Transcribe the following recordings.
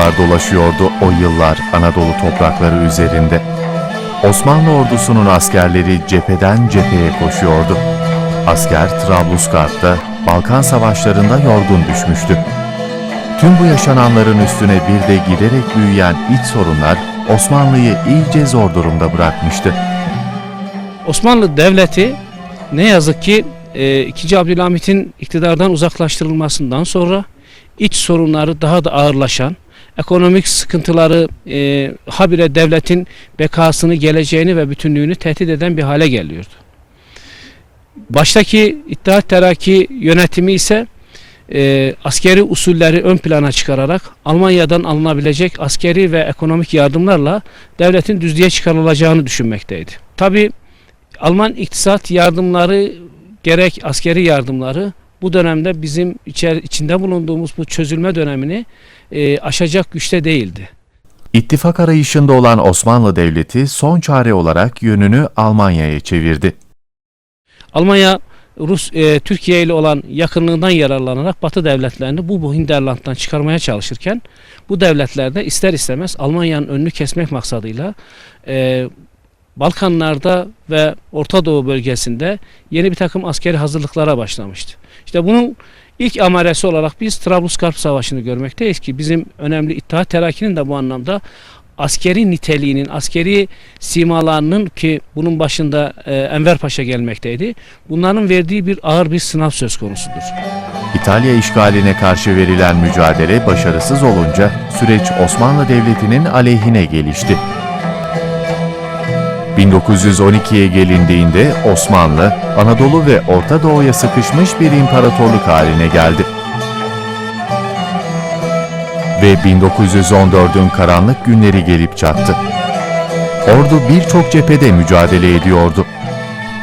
Bulutlar dolaşıyordu o yıllar Anadolu toprakları üzerinde. Osmanlı ordusunun askerleri cepheden cepheye koşuyordu. Asker Trablusgarp'ta Balkan savaşlarında yorgun düşmüştü. Tüm bu yaşananların üstüne bir de giderek büyüyen iç sorunlar Osmanlı'yı iyice zor durumda bırakmıştı. Osmanlı Devleti ne yazık ki e, 2. Abdülhamit'in iktidardan uzaklaştırılmasından sonra iç sorunları daha da ağırlaşan, ekonomik sıkıntıları e, habire devletin bekasını, geleceğini ve bütünlüğünü tehdit eden bir hale geliyordu. Baştaki İttihat Terakki yönetimi ise e, askeri usulleri ön plana çıkararak Almanya'dan alınabilecek askeri ve ekonomik yardımlarla devletin düzlüğe çıkarılacağını düşünmekteydi. Tabi Alman iktisat yardımları gerek askeri yardımları bu dönemde bizim içer, içinde bulunduğumuz bu çözülme dönemini e, aşacak güçte değildi. İttifak arayışında olan Osmanlı Devleti son çare olarak yönünü Almanya'ya çevirdi. Almanya Rus e, Türkiye ile olan yakınlığından yararlanarak Batı devletlerini bu, bu Hinterland'dan çıkarmaya çalışırken bu devletler de ister istemez Almanya'nın önünü kesmek maksadıyla e, Balkanlarda ve Orta Doğu bölgesinde yeni bir takım askeri hazırlıklara başlamıştı. İşte bunun ilk amaresi olarak biz Trablusgarp Savaşı'nı görmekteyiz ki bizim önemli İttihat Terakki'nin de bu anlamda askeri niteliğinin, askeri simalarının ki bunun başında e, Enver Paşa gelmekteydi. Bunların verdiği bir ağır bir sınav söz konusudur. İtalya işgaline karşı verilen mücadele başarısız olunca süreç Osmanlı Devleti'nin aleyhine gelişti. 1912'ye gelindiğinde Osmanlı, Anadolu ve Orta Doğu'ya sıkışmış bir imparatorluk haline geldi. Ve 1914'ün karanlık günleri gelip çattı. Ordu birçok cephede mücadele ediyordu.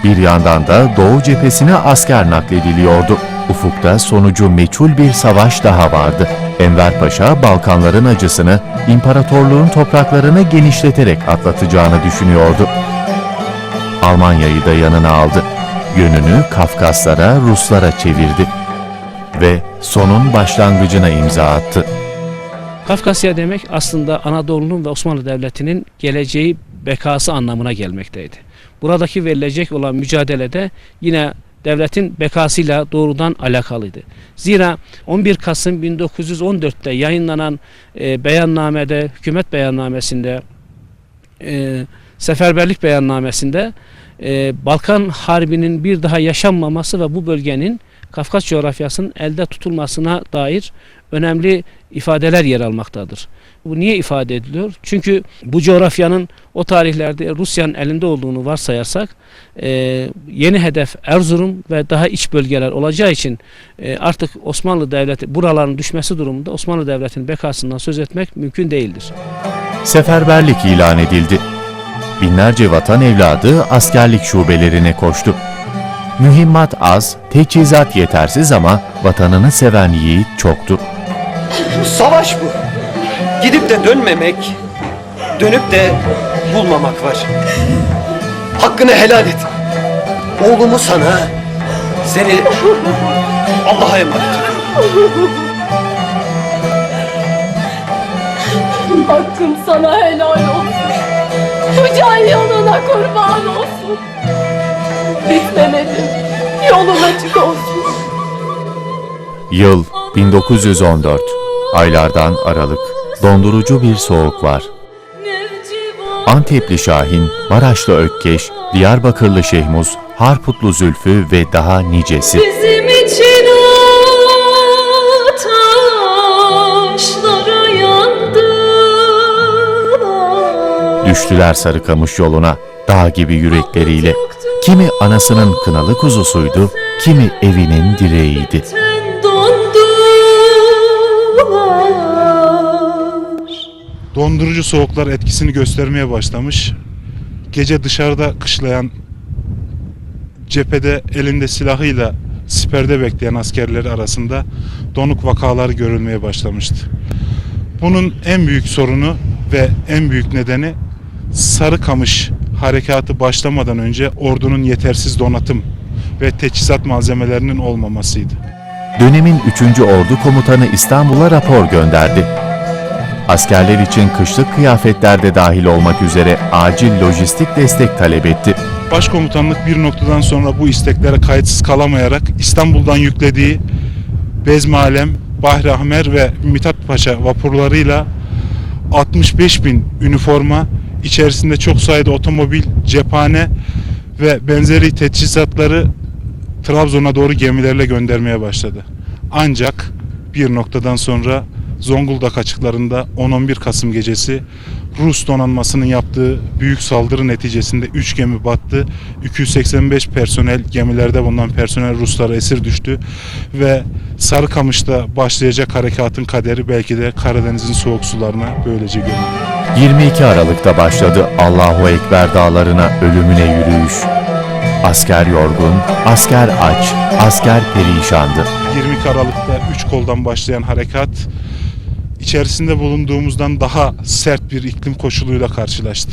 Bir yandan da Doğu cephesine asker naklediliyordu. Ufukta sonucu meçhul bir savaş daha vardı. Enver Paşa Balkanların acısını imparatorluğun topraklarını genişleterek atlatacağını düşünüyordu. Almanya'yı da yanına aldı. Yönünü Kafkaslara, Ruslara çevirdi ve sonun başlangıcına imza attı. Kafkasya demek aslında Anadolu'nun ve Osmanlı Devleti'nin geleceği bekası anlamına gelmekteydi. Buradaki verilecek olan mücadelede yine devletin bekasıyla doğrudan alakalıydı. Zira 11 Kasım 1914'te yayınlanan e, beyannamede, hükümet beyannamesinde, e, seferberlik beyannamesinde e, Balkan Harbi'nin bir daha yaşanmaması ve bu bölgenin Kafkas coğrafyasının elde tutulmasına dair önemli ifadeler yer almaktadır. Bu niye ifade ediliyor? Çünkü bu coğrafyanın o tarihlerde Rusya'nın elinde olduğunu varsayarsak e, yeni hedef Erzurum ve daha iç bölgeler olacağı için e, artık Osmanlı Devleti buraların düşmesi durumunda Osmanlı Devleti'nin bekasından söz etmek mümkün değildir. Seferberlik ilan edildi. Binlerce vatan evladı askerlik şubelerine koştu. Mühimmat az, teçhizat yetersiz ama vatanını seven yiğit çoktu. Savaş bu. Gidip de dönmemek, dönüp de bulmamak var. Hakkını helal et. Oğlumu sana, seni Allah'a emanet. Hakkım sana helal olsun. Bu can yoluna kurban olsun. Bitmemeli. Yolun açık olsun. Yıl 1914. Aylardan Aralık. Dondurucu bir soğuk var. Antepli Şahin, Maraşlı Ökkeş, Diyarbakırlı Şehmuz, Harputlu Zülfü ve daha nicesi. Bizim için. Düştüler Sarıkamış yoluna, dağ gibi yürekleriyle. Kimi anasının kınalı kuzusuydu, kimi evinin direğiydi. Dondurucu soğuklar etkisini göstermeye başlamış. Gece dışarıda kışlayan cephede elinde silahıyla siperde bekleyen askerleri arasında donuk vakalar görülmeye başlamıştı. Bunun en büyük sorunu ve en büyük nedeni Sarıkamış harekatı başlamadan önce ordunun yetersiz donatım ve teçhizat malzemelerinin olmamasıydı. Dönemin 3. Ordu Komutanı İstanbul'a rapor gönderdi. Askerler için kışlık kıyafetler de dahil olmak üzere acil lojistik destek talep etti. Başkomutanlık bir noktadan sonra bu isteklere kayıtsız kalamayarak İstanbul'dan yüklediği Bezmalem, Bahri Ahmer ve Mithat Paşa vapurlarıyla 65 bin üniforma, içerisinde çok sayıda otomobil, cephane ve benzeri teçhizatları Trabzon'a doğru gemilerle göndermeye başladı. Ancak bir noktadan sonra Zonguldak açıklarında 10-11 Kasım gecesi Rus donanmasının yaptığı büyük saldırı neticesinde 3 gemi battı. 285 personel gemilerde bulunan personel Ruslara esir düştü ve Sarıkamış'ta başlayacak harekatın kaderi belki de Karadeniz'in soğuk sularına böylece gömüldü. 22 Aralık'ta başladı Allahu Ekber dağlarına ölümüne yürüyüş. Asker yorgun, asker aç, asker perişandı. 22 Aralık'ta 3 koldan başlayan harekat içerisinde bulunduğumuzdan daha sert bir iklim koşuluyla karşılaştı.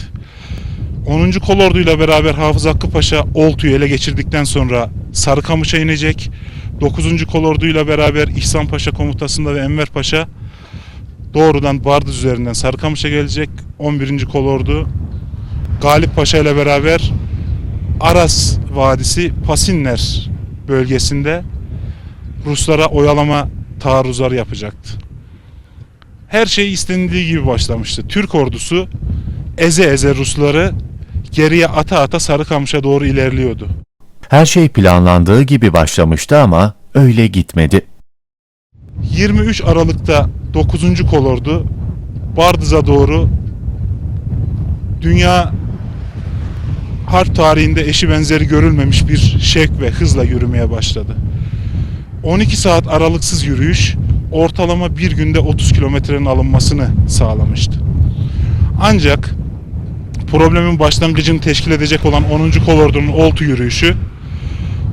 10. Kolordu'yla beraber Hafız Hakkı Paşa Oltu'yu ele geçirdikten sonra Sarıkamış'a inecek. 9. Kolordu'yla beraber İhsan Paşa komutasında ve Enver Paşa doğrudan Bardız üzerinden Sarıkamış'a gelecek. 11. Kolordu Galip Paşa ile beraber Aras Vadisi Pasinler bölgesinde Ruslara oyalama taarruzları yapacaktı. Her şey istenildiği gibi başlamıştı. Türk ordusu eze eze Rusları geriye ata ata Sarıkamış'a doğru ilerliyordu. Her şey planlandığı gibi başlamıştı ama öyle gitmedi. 23 Aralık'ta 9. kolordu Bardız'a doğru dünya harp tarihinde eşi benzeri görülmemiş bir şevk ve hızla yürümeye başladı. 12 saat aralıksız yürüyüş ortalama bir günde 30 kilometrenin alınmasını sağlamıştı. Ancak problemin başlangıcını teşkil edecek olan 10. kolordunun oltu yürüyüşü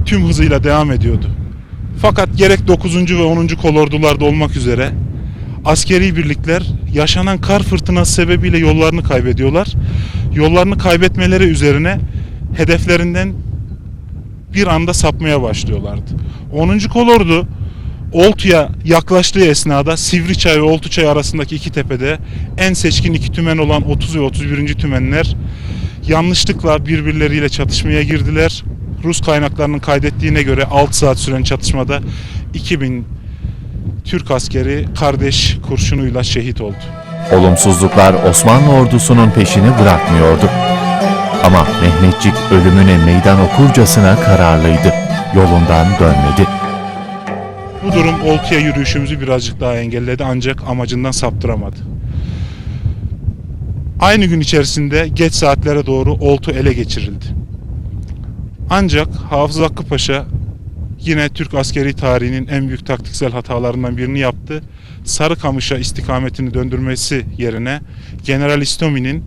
tüm hızıyla devam ediyordu. Fakat gerek 9. ve 10. kolordularda olmak üzere askeri birlikler yaşanan kar fırtınası sebebiyle yollarını kaybediyorlar. Yollarını kaybetmeleri üzerine hedeflerinden bir anda sapmaya başlıyorlardı. 10. kolordu Oltu'ya yaklaştığı esnada Sivriçay ve Oltuçay arasındaki iki tepede en seçkin iki tümen olan 30 ve 31. tümenler yanlışlıkla birbirleriyle çatışmaya girdiler. Rus kaynaklarının kaydettiğine göre 6 saat süren çatışmada 2000 Türk askeri kardeş kurşunuyla şehit oldu. Olumsuzluklar Osmanlı ordusunun peşini bırakmıyordu. Ama Mehmetçik ölümüne meydan okurcasına kararlıydı. Yolundan dönmedi. Bu durum Oltu'ya yürüyüşümüzü birazcık daha engelledi ancak amacından saptıramadı. Aynı gün içerisinde geç saatlere doğru Oltu ele geçirildi. Ancak Hafız Hakkı Paşa yine Türk askeri tarihinin en büyük taktiksel hatalarından birini yaptı. Sarıkamış'a istikametini döndürmesi yerine General İstomi'nin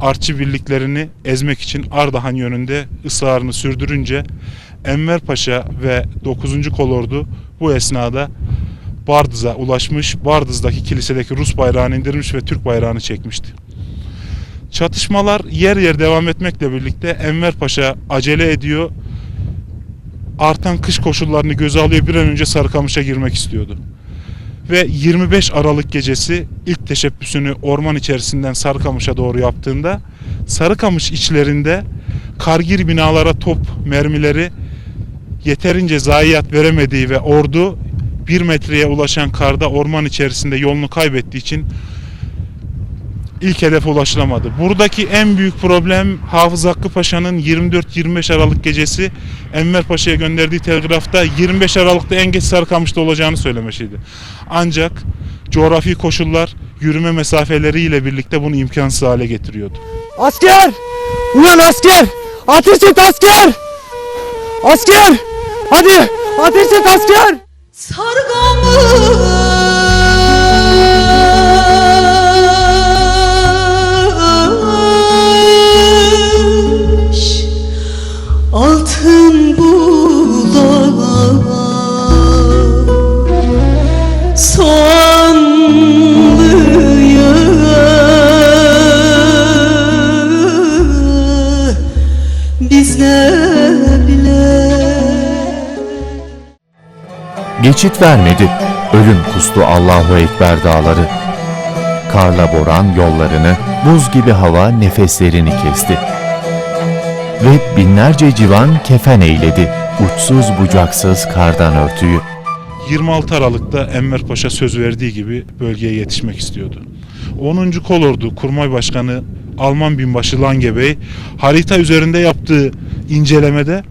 artçı birliklerini ezmek için Ardahan yönünde ısrarını sürdürünce Enver Paşa ve 9. kolordu bu esnada Bardız'a ulaşmış, Bardız'daki kilisedeki Rus bayrağını indirmiş ve Türk bayrağını çekmişti. Çatışmalar yer yer devam etmekle birlikte Enver Paşa acele ediyor. Artan kış koşullarını göze alıyor bir an önce Sarıkamış'a girmek istiyordu. Ve 25 Aralık gecesi ilk teşebbüsünü orman içerisinden Sarıkamış'a doğru yaptığında Sarıkamış içlerinde kargir binalara top mermileri yeterince zayiat veremediği ve ordu bir metreye ulaşan karda orman içerisinde yolunu kaybettiği için ilk hedefe ulaşılamadı. Buradaki en büyük problem Hafız Hakkı Paşa'nın 24-25 Aralık gecesi Enver Paşa'ya gönderdiği telgrafta 25 Aralık'ta en geç Sarıkamış'ta olacağını söylemesiydi. Ancak coğrafi koşullar yürüme mesafeleriyle birlikte bunu imkansız hale getiriyordu. Asker! Ulan asker! Ateş et asker! Asker! Hadi! Ateş et asker! Sargamış vermedi. Ölüm kustu Allahu Ekber dağları. Karla boran yollarını, buz gibi hava nefeslerini kesti. Ve binlerce civan kefen eyledi. Uçsuz bucaksız kardan örtüyü. 26 Aralık'ta Enver Paşa söz verdiği gibi bölgeye yetişmek istiyordu. 10. Kolordu Kurmay Başkanı Alman binbaşı Lange Bey harita üzerinde yaptığı incelemede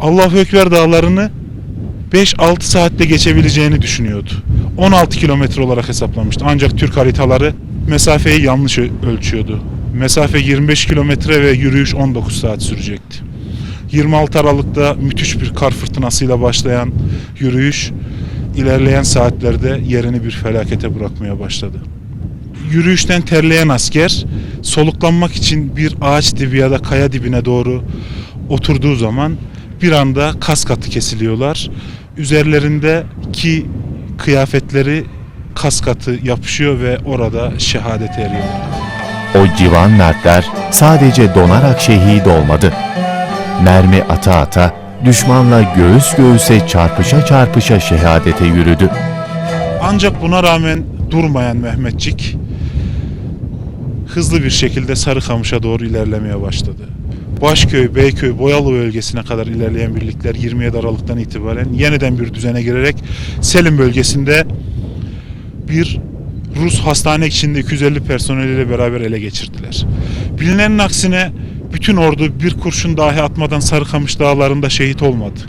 Allahu Ekber dağlarını 5-6 saatte geçebileceğini düşünüyordu. 16 kilometre olarak hesaplamıştı. Ancak Türk haritaları mesafeyi yanlış ölçüyordu. Mesafe 25 kilometre ve yürüyüş 19 saat sürecekti. 26 Aralık'ta müthiş bir kar fırtınasıyla başlayan yürüyüş ilerleyen saatlerde yerini bir felakete bırakmaya başladı. Yürüyüşten terleyen asker soluklanmak için bir ağaç dibi ya da kaya dibine doğru oturduğu zaman bir anda kas katı kesiliyorlar. Üzerlerindeki kıyafetleri kas katı yapışıyor ve orada şehadete eriyorlar. O civan mertler sadece donarak şehit olmadı. Mermi ata ata düşmanla göğüs göğüse çarpışa çarpışa şehadete yürüdü. Ancak buna rağmen durmayan Mehmetçik hızlı bir şekilde Sarıkamış'a doğru ilerlemeye başladı. Başköy, Beyköy, Boyalı bölgesine kadar ilerleyen birlikler 27 Aralık'tan itibaren yeniden bir düzene girerek Selim bölgesinde bir Rus hastane içinde 250 personeliyle beraber ele geçirdiler. Bilinenin aksine bütün ordu bir kurşun dahi atmadan Sarıkamış dağlarında şehit olmadı.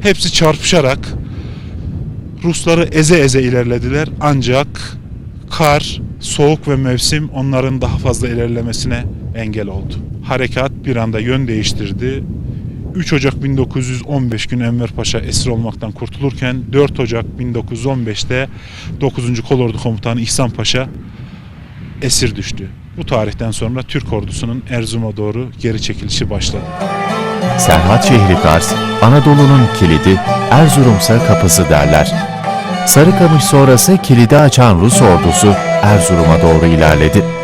Hepsi çarpışarak Rusları eze eze ilerlediler ancak kar, soğuk ve mevsim onların daha fazla ilerlemesine engel oldu. Harekat bir anda yön değiştirdi. 3 Ocak 1915 günü Enver Paşa esir olmaktan kurtulurken 4 Ocak 1915'te 9. Kolordu Komutanı İhsan Paşa esir düştü. Bu tarihten sonra Türk ordusunun Erzurum'a doğru geri çekilişi başladı. Serhat şehri Kars, Anadolu'nun kilidi, Erzurumsa kapısı derler. Sarıkamış sonrası kilidi açan Rus ordusu Erzurum'a doğru ilerledi.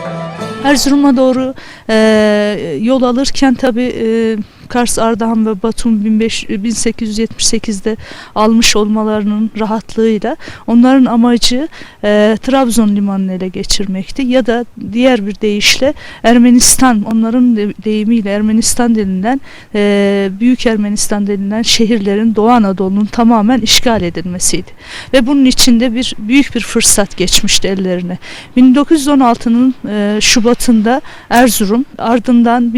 Erzurum'a doğru e, yol alırken tabi e, Kars, Ardahan ve Batum 15 1878'de almış olmalarının rahatlığıyla onların amacı e, Trabzon limanını ele geçirmekti ya da diğer bir deyişle Ermenistan onların de- deyimiyle Ermenistan denilen e, Büyük Ermenistan denilen şehirlerin Doğu Anadolu'nun tamamen işgal edilmesiydi ve bunun içinde bir büyük bir fırsat geçmişti ellerine. 1916'nın e, Şubat'ında Erzurum, ardından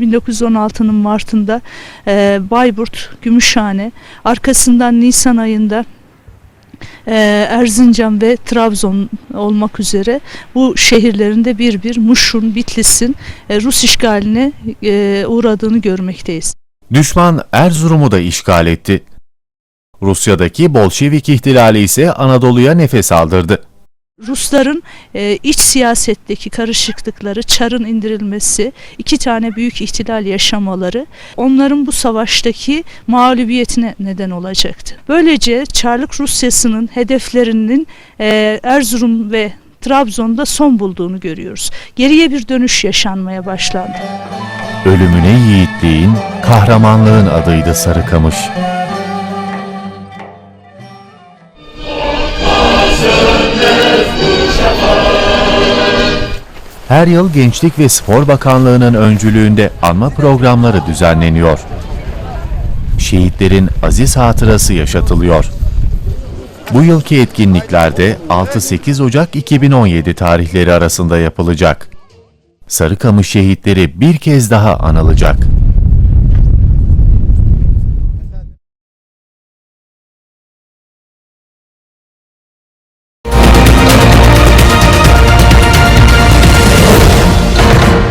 1916'nın Mart'ında e, Bayburt, Gümüşhane, arkasından Nisan ayında e, Erzincan ve Trabzon olmak üzere bu şehirlerinde bir bir Muş'un, Bitlis'in e, Rus işgaline e, uğradığını görmekteyiz. Düşman Erzurum'u da işgal etti. Rusya'daki Bolşevik ihtilali ise Anadolu'ya nefes aldırdı. Rusların e, iç siyasetteki karışıklıkları, çarın indirilmesi, iki tane büyük ihtilal yaşamaları onların bu savaştaki mağlubiyetine neden olacaktı. Böylece Çarlık Rusyası'nın hedeflerinin e, Erzurum ve Trabzon'da son bulduğunu görüyoruz. Geriye bir dönüş yaşanmaya başlandı. Ölümüne yiğitliğin, kahramanlığın adıydı Sarıkamış. Her yıl Gençlik ve Spor Bakanlığı'nın öncülüğünde anma programları düzenleniyor. Şehitlerin aziz hatırası yaşatılıyor. Bu yılki etkinliklerde 6-8 Ocak 2017 tarihleri arasında yapılacak. Sarıkamış şehitleri bir kez daha anılacak.